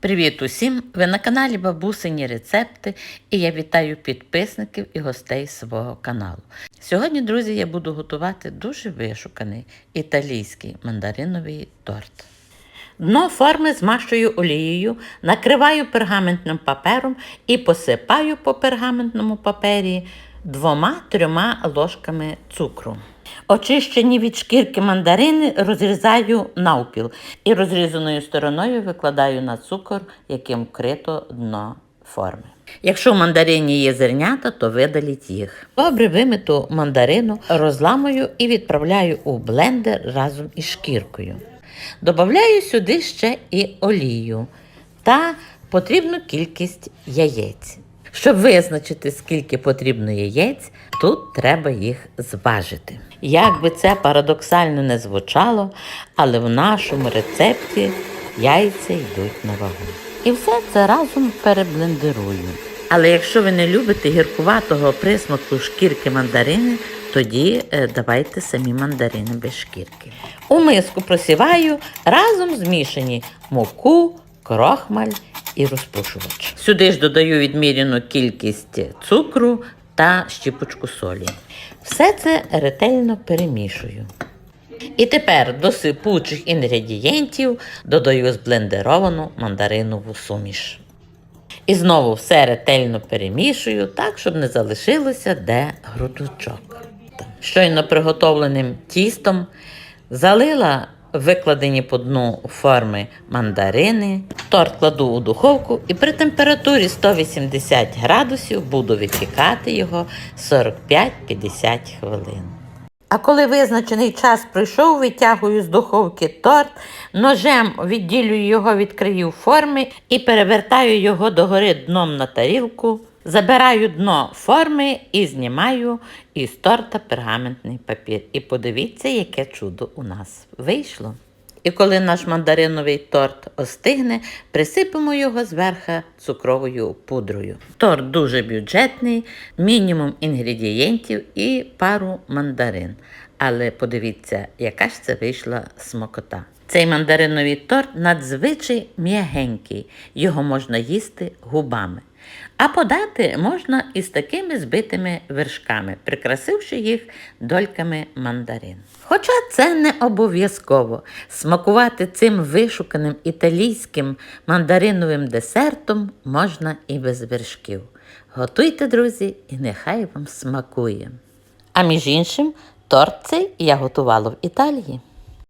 Привіт усім! Ви на каналі Бабусині Рецепти і я вітаю підписників і гостей свого каналу. Сьогодні, друзі, я буду готувати дуже вишуканий італійський мандариновий торт. Дно форми змащую олією, накриваю пергаментним папером і посипаю по пергаментному папері двома-трьома ложками цукру. Очищені від шкірки мандарини розрізаю навпіл і розрізаною стороною викладаю на цукор, яким вкрито дно форми. Якщо в мандарині є зернята, то видаліть їх. Добре вимиту мандарину розламую і відправляю у блендер разом із шкіркою. Добавляю сюди ще і олію та потрібну кількість яєць. Щоб визначити, скільки потрібно яєць, тут треба їх зважити. Як би це парадоксально не звучало, але в нашому рецепті яйця йдуть на вагу. І все це разом переблендерую. Але якщо ви не любите гіркуватого присмаку шкірки мандарини, тоді е, давайте самі мандарини без шкірки. У миску просіваю разом змішані муку, крохмаль і розпушувач. Сюди ж додаю відміряну кількість цукру та щіпочку солі. Все це ретельно перемішую. І тепер до сипучих інгредієнтів додаю зблендеровану мандаринову суміш. І знову все ретельно перемішую так, щоб не залишилося де грудочок. Щойно приготовленим тістом залила викладені по дну форми мандарини. Торт кладу у духовку і при температурі 180 градусів буду випікати його 45-50 хвилин. А коли визначений час пройшов, витягую з духовки торт, ножем відділюю його від країв форми і перевертаю його догори дном на тарілку. Забираю дно форми і знімаю із торта пергаментний папір. І подивіться, яке чудо у нас вийшло. І коли наш мандариновий торт остигне, присипемо його зверху цукровою пудрою. Торт дуже бюджетний, мінімум інгредієнтів і пару мандарин. Але подивіться, яка ж це вийшла смакота. Цей мандариновий торт надзвичай м'ягенький, його можна їсти губами. А подати можна із такими збитими вершками, прикрасивши їх дольками мандарин. Хоча це не обов'язково смакувати цим вишуканим італійським мандариновим десертом можна і без вершків. Готуйте, друзі, і нехай вам смакує. А між іншим, торт цей я готувала в Італії.